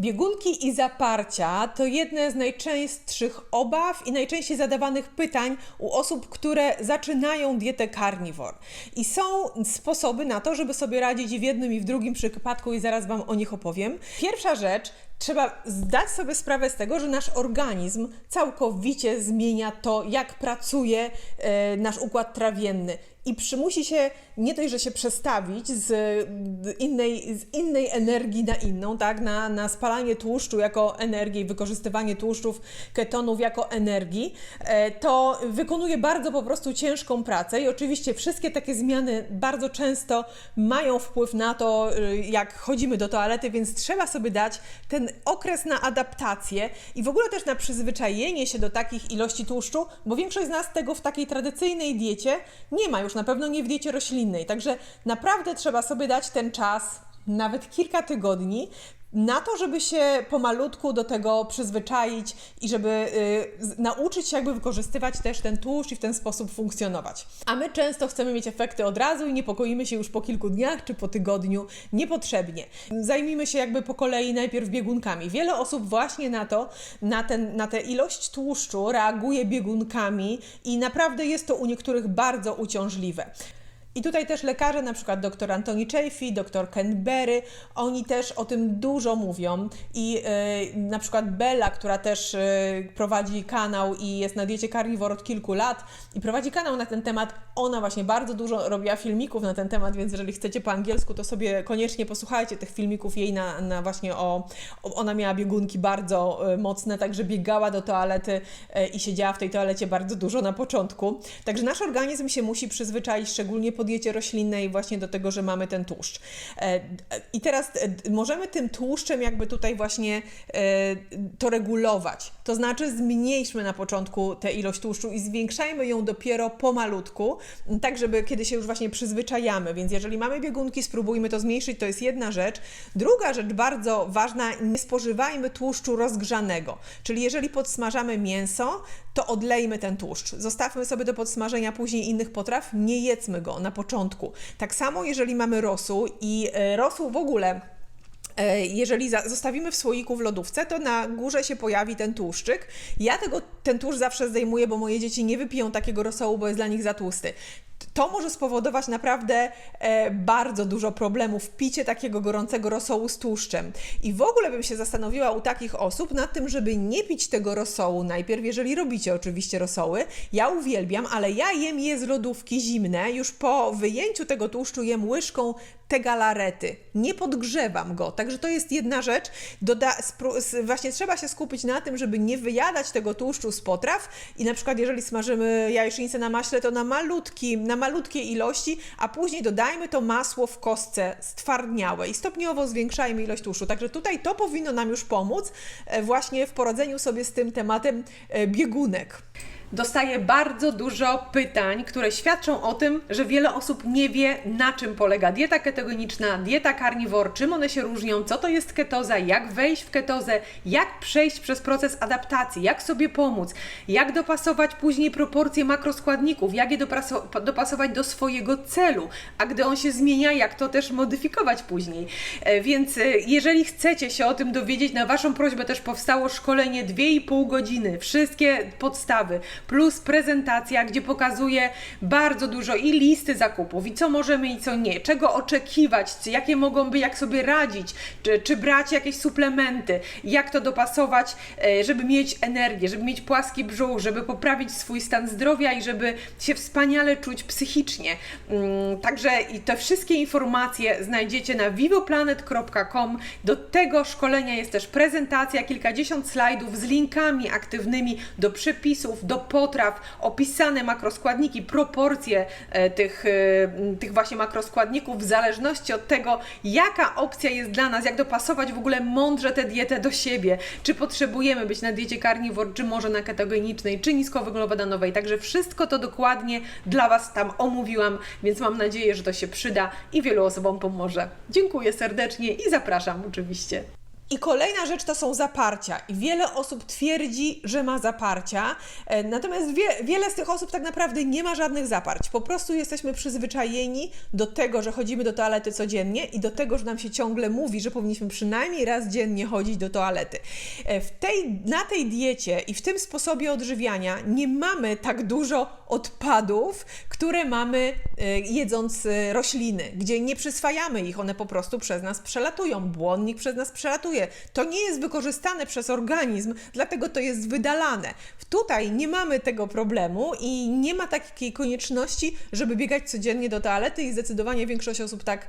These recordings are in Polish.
Biegunki i zaparcia to jedne z najczęstszych obaw i najczęściej zadawanych pytań u osób, które zaczynają dietę carnivore. I są sposoby na to, żeby sobie radzić w jednym i w drugim przypadku i zaraz Wam o nich opowiem. Pierwsza rzecz, trzeba zdać sobie sprawę z tego, że nasz organizm całkowicie zmienia to, jak pracuje e, nasz układ trawienny i przymusi się nie dość, że się przestawić z innej, z innej energii na inną, tak, na, na spalanie tłuszczu jako energii, wykorzystywanie tłuszczów, ketonów jako energii, e, to wykonuje bardzo po prostu ciężką pracę i oczywiście wszystkie takie zmiany bardzo często mają wpływ na to, y, jak chodzimy do toalety, więc trzeba sobie dać ten okres na adaptację i w ogóle też na przyzwyczajenie się do takich ilości tłuszczu, bo większość z nas tego w takiej tradycyjnej diecie nie ma już, na pewno nie w diecie roślinnej. Także naprawdę trzeba sobie dać ten czas, nawet kilka tygodni, na to, żeby się pomalutku do tego przyzwyczaić i żeby y, nauczyć się jakby wykorzystywać też ten tłuszcz i w ten sposób funkcjonować. A my często chcemy mieć efekty od razu i niepokoimy się już po kilku dniach czy po tygodniu niepotrzebnie. Zajmijmy się jakby po kolei najpierw biegunkami. Wiele osób właśnie na to, na, ten, na tę ilość tłuszczu reaguje biegunkami i naprawdę jest to u niektórych bardzo uciążliwe. I tutaj też lekarze, na przykład dr Antoni Chaffee, dr Ken Berry, oni też o tym dużo mówią. I e, na przykład Bella, która też e, prowadzi kanał i jest na diecie carnivore od kilku lat i prowadzi kanał na ten temat, ona właśnie bardzo dużo robiła filmików na ten temat, więc jeżeli chcecie po angielsku, to sobie koniecznie posłuchajcie tych filmików jej na, na właśnie o, o... Ona miała biegunki bardzo e, mocne, także biegała do toalety i siedziała w tej toalecie bardzo dużo na początku. Także nasz organizm się musi przyzwyczaić, szczególnie po diecie roślinnej, właśnie do tego, że mamy ten tłuszcz. E, e, I teraz e, możemy tym tłuszczem jakby tutaj właśnie to regulować. To znaczy zmniejszmy na początku tę ilość tłuszczu i zwiększajmy ją dopiero pomalutku, tak żeby kiedy się już właśnie przyzwyczajamy. Więc jeżeli mamy biegunki, spróbujmy to zmniejszyć, to jest jedna rzecz. Druga rzecz bardzo ważna, nie spożywajmy tłuszczu rozgrzanego. Czyli jeżeli podsmażamy mięso, to odlejmy ten tłuszcz. Zostawmy sobie do podsmażenia później innych potraw, nie jedzmy go na początku. Tak samo jeżeli mamy rosół i e, rosół w ogóle E, jeżeli zostawimy w słoiku w lodówce, to na górze się pojawi ten tłuszczyk. Ja tego, ten tłuszcz zawsze zdejmuję, bo moje dzieci nie wypiją takiego rosołu, bo jest dla nich za tłusty. To może spowodować naprawdę e, bardzo dużo problemów picie takiego gorącego rosołu z tłuszczem. I w ogóle bym się zastanowiła u takich osób nad tym, żeby nie pić tego rosołu najpierw, jeżeli robicie oczywiście rosoły. Ja uwielbiam, ale ja jem je z lodówki zimne. Już po wyjęciu tego tłuszczu jem łyżką te galarety. Nie podgrzewam go. Także to jest jedna rzecz. Doda, właśnie trzeba się skupić na tym, żeby nie wyjadać tego tłuszczu z potraw i na przykład jeżeli smażymy jajecznicę na maśle, to na malutkim, na malutkie ilości, a później dodajmy to masło w kostce stwardniałe i stopniowo zwiększajmy ilość tłuszczu. Także tutaj to powinno nam już pomóc e, właśnie w poradzeniu sobie z tym tematem e, biegunek. Dostaję bardzo dużo pytań, które świadczą o tym, że wiele osób nie wie, na czym polega dieta ketogeniczna, dieta carnivore, czym one się różnią, co to jest ketoza, jak wejść w ketozę, jak przejść przez proces adaptacji, jak sobie pomóc, jak dopasować później proporcje makroskładników, jak je dopaso- dopasować do swojego celu, a gdy on się zmienia, jak to też modyfikować później. E, Więc e, jeżeli chcecie się o tym dowiedzieć, na Waszą prośbę też powstało szkolenie 2,5 godziny, wszystkie podstawy, plus prezentacja, gdzie pokazuję bardzo dużo i listy zakupów, i co możemy i co nie, czego oczekiwać, jakie mogą być, jak sobie radzić, czy, czy brać jakieś suplementy, jak to dopasować, e, żeby mieć energię, żeby mieć płaski brzuch, żeby poprawić swój stan zdrowia i żeby się wspaniale czuć psychicznie. Mm, Także i te wszystkie informacje znajdziecie na vivoplanet.com. Do tego szkolenia jest też prezentacja, kilkadziesiąt slajdów z linkami aktywnymi do przepisów, do potraw, opisane makroskładniki, proporcje e, tych, e, tych właśnie makroskładników w zależności od tego, jaka opcja jest dla nas, jak dopasować w ogóle mądrze tę dietę do siebie. Czy potrzebujemy być na diecie carnivore, czy może na ketogenicznej, czy niskowęglowodanowej. Także wszystko to dokładnie dla Was tam omówiłam, więc mam nadzieję, że to się przyda i wielu osobom pomoże. Dziękuję serdecznie i zapraszam oczywiście. I kolejna rzecz to są zaparcia. I wiele osób twierdzi, że ma zaparcia, e, natomiast wie, wiele z tych osób tak naprawdę nie ma żadnych zaparć. Po prostu jesteśmy przyzwyczajeni do tego, że chodzimy do toalety codziennie i do tego, że nam się ciągle mówi, że powinniśmy przynajmniej raz dziennie chodzić do toalety. E, W tej, na tej diecie i w tym sposobie odżywiania nie mamy tak dużo odpadów, które mamy e, jedząc rośliny, gdzie nie przyswajamy ich, one po prostu przez nas przelatują, błonnik przez nas przelatuje. To nie jest wykorzystane przez organizm, dlatego to jest wydalane. Tutaj nie mamy tego problemu i nie ma takiej konieczności, żeby biegać codziennie do toalety i zdecydowanie większość osób tak,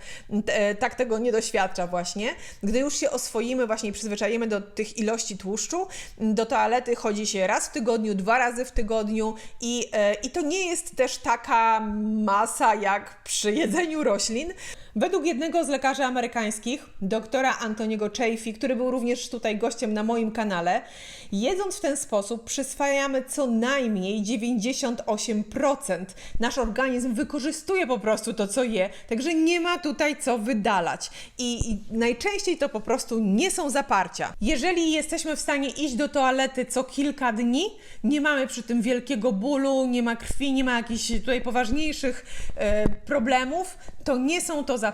tak tego nie doświadcza właśnie. Gdy już się oswoimy właśnie przyzwyczajemy do tych ilości tłuszczu, do toalety chodzi się raz w tygodniu, dwa razy w tygodniu i, e, i to nie jest też taka masa jak przy jedzeniu roślin. Według jednego z lekarzy amerykańskich, doktora Antoniego Chafee, który był również tutaj gościem na moim kanale, jedząc w ten sposób przyswajamy co najmniej 98%. Nasz organizm wykorzystuje po prostu to, co je, także nie ma tutaj co wydalać. I, I najczęściej to po prostu nie są zaparcia. Jeżeli jesteśmy w stanie iść do toalety co kilka dni, nie mamy przy tym wielkiego bólu, nie ma krwi, nie ma jakichś tutaj poważniejszych e, problemów, to nie są to zaparcia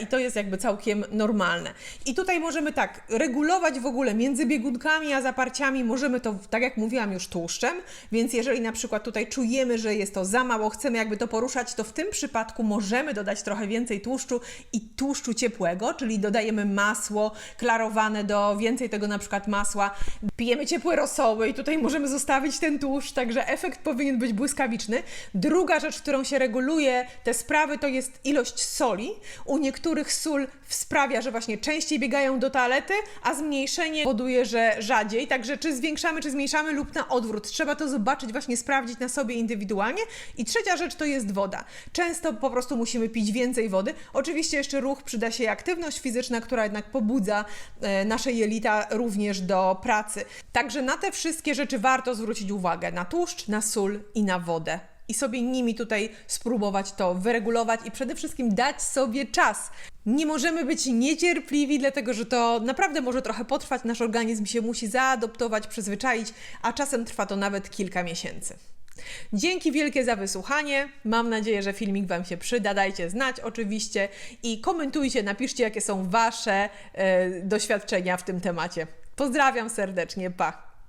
i to jest jakby całkiem normalne. I tutaj możemy tak regulować w ogóle między biegunkami a zaparciami, możemy to, tak jak mówiłam, już tłuszczem, więc jeżeli na przykład tutaj czujemy, że jest to za mało, chcemy jakby to poruszać, to w tym przypadku możemy dodać trochę więcej tłuszczu i tłuszczu ciepłego, czyli dodajemy masło klarowane do więcej tego na przykład masła, pijemy ciepłe rosoły i tutaj możemy zostawić ten tłuszcz, także efekt powinien być błyskawiczny. Druga rzecz, którą się reguluje te sprawy, to jest ilość soli. U niektórych sól sprawia, że właśnie częściej biegają do toalety, a zmniejszenie powoduje, że rzadziej. Także czy zwiększamy, czy zmniejszamy lub na odwrót. Trzeba to zobaczyć, właśnie sprawdzić na sobie indywidualnie. I trzecia rzecz to jest woda. Często po prostu musimy pić więcej wody. Oczywiście jeszcze ruch przyda się aktywność fizyczna, która jednak pobudza e, nasze jelita również do pracy. Także na te wszystkie rzeczy warto zwrócić uwagę. Na tłuszcz, na sól i na wodę i sobie nimi tutaj spróbować to wyregulować i przede wszystkim dać sobie czas. Nie możemy być niecierpliwi, dlatego że to naprawdę może trochę potrwać. Nasz organizm się musi zaadoptować, przyzwyczaić, a czasem trwa to nawet kilka miesięcy. Dzięki wielkie za wysłuchanie. Mam nadzieję, że filmik Wam się przyda. Dajcie znać oczywiście i komentujcie, napiszcie, jakie są Wasze e, doświadczenia w tym temacie. Pozdrawiam serdecznie, pa!